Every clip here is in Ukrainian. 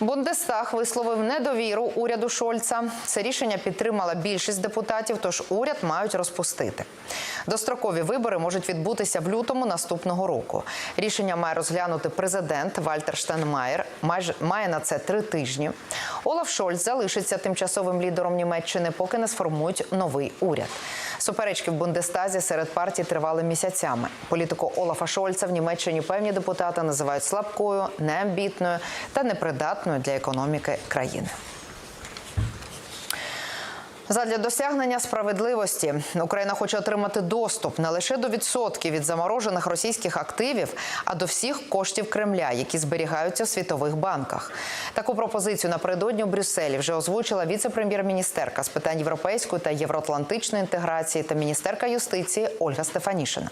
Бундестаг висловив недовіру уряду Шольца. Це рішення підтримала більшість депутатів, тож уряд мають розпустити. Дострокові вибори можуть відбутися в лютому наступного року. Рішення має розглянути президент Вальтер Штайнмаєр. Майже має на це три тижні. Олаф Шольц залишиться тимчасовим лідером Німеччини, поки не сформують новий уряд. Суперечки в Бундестазі серед партій тривали місяцями. Політику Олафа Шольца в Німеччині певні депутати називають слабкою, неамбітною та непридатною для економіки країни. Задля досягнення справедливості Україна хоче отримати доступ не лише до відсотків від заморожених російських активів, а до всіх коштів Кремля, які зберігаються в світових банках. Таку пропозицію напередодні у Брюсселі вже озвучила віце-прем'єр-міністерка з питань європейської та євроатлантичної інтеграції та міністерка юстиції Ольга Стефанішина.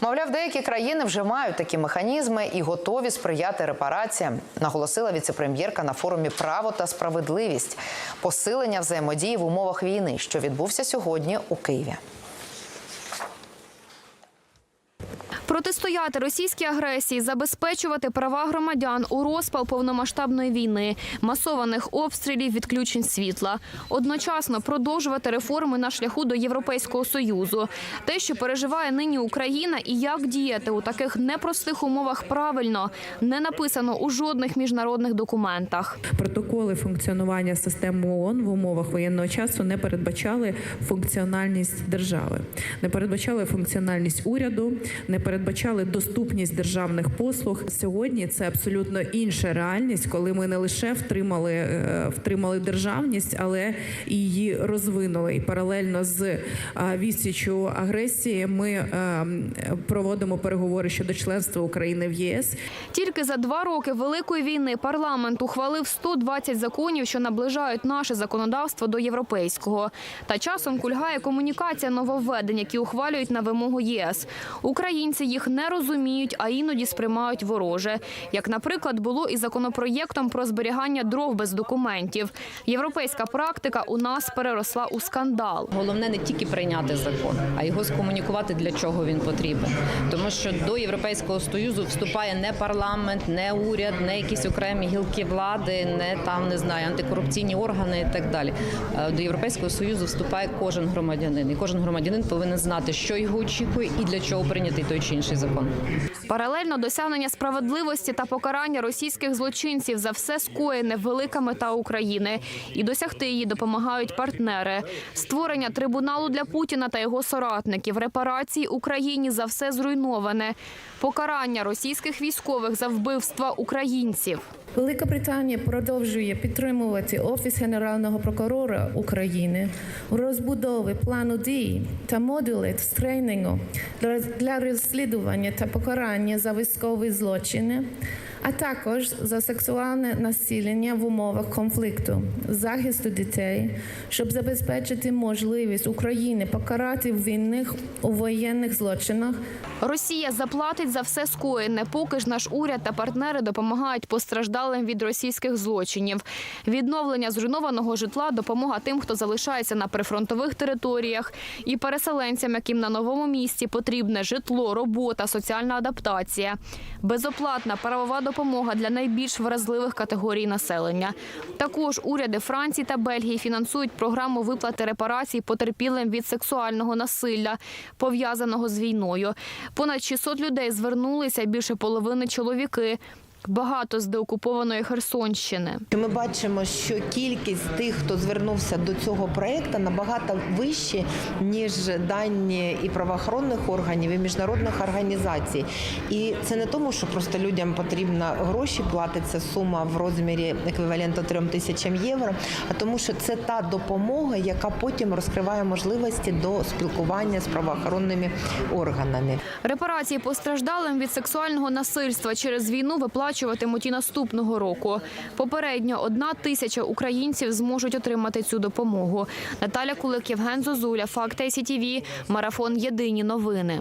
Мовляв, деякі країни вже мають такі механізми і готові сприяти репараціям, наголосила віце-прем'єрка на форумі Право та справедливість, посилення взаємодії в умовах війни, що відбувся сьогодні у Києві. Протистояти російській агресії, забезпечувати права громадян у розпал повномасштабної війни, масованих обстрілів, відключень світла, одночасно продовжувати реформи на шляху до Європейського союзу. Те, що переживає нині Україна, і як діяти у таких непростих умовах правильно, не написано у жодних міжнародних документах. Протоколи функціонування системи ООН в умовах воєнного часу не передбачали функціональність держави, не передбачали функціональність уряду, не передбачали доступність державних послуг. Сьогодні це абсолютно інша реальність, коли ми не лише втримали, е, втримали державність, але і її розвинули. І паралельно з е, відсічю агресії ми е, проводимо переговори щодо членства України в ЄС. Тільки за два роки великої війни парламент ухвалив 120 законів, що наближають наше законодавство до європейського. Та часом кульгає комунікація нововведень, які ухвалюють на вимогу ЄС. Українці їх не розуміють, а іноді сприймають вороже. Як, наприклад, було із законопроєктом про зберігання дров без документів. Європейська практика у нас переросла у скандал. Головне не тільки прийняти закон, а його скомунікувати, для чого він потрібен. Тому що до Європейського Союзу вступає не парламент, не уряд, не якісь окремі гілки влади, не там не знаю, антикорупційні органи і так далі. Е, До Європейського Союзу вступає кожен громадянин, і кожен громадянин повинен знати, що його очікує і для чого прийнятий той чи інший закон. Паралельно досягнення справедливості та покарання російських злочинців за все скоєне велика мета України, і досягти її допомагають партнери. Створення трибуналу для Путіна та його соратників, репарації Україні за все зруйноване, покарання російських військових за вбивства українців. Велика Британія продовжує підтримувати Офіс Генерального прокурора України у розбудові плану дій та модулів з тренінгу для розслідування та покарання за військові злочини, а також за сексуальне насилення в умовах конфлікту, захисту дітей, щоб забезпечити можливість України покарати винних у воєнних злочинах. Росія заплатить за все скоєне, поки ж наш уряд та партнери допомагають постраждалим від російських злочинів. Відновлення зруйнованого житла, допомога тим, хто залишається на прифронтових територіях, і переселенцям, яким на новому місці потрібне житло, робота, соціальна адаптація, безоплатна правова допомога для найбільш вразливих категорій населення. Також уряди Франції та Бельгії фінансують програму виплати репарацій потерпілим від сексуального насилля, пов'язаного з війною. Понад 600 людей звернулися, більше половини чоловіки. Багато з деокупованої Херсонщини. Ми бачимо, що кількість тих, хто звернувся до цього проекту, набагато вищі, ніж дані і правоохоронних органів, і міжнародних організацій. І це не тому, що просто людям потрібно гроші, платиться сума в розмірі еквіваленту 3 тисячам євро, а тому, що це та допомога, яка потім розкриває можливості до спілкування з правоохоронними органами. Репарації постраждалим від сексуального насильства через війну виплачуватимуть і наступного року. Попередньо одна тисяча українців зможуть отримати цю допомогу. Наталя Кулик, Євген Зозуля, Факт СІТІВІ, Марафон Єдині новини.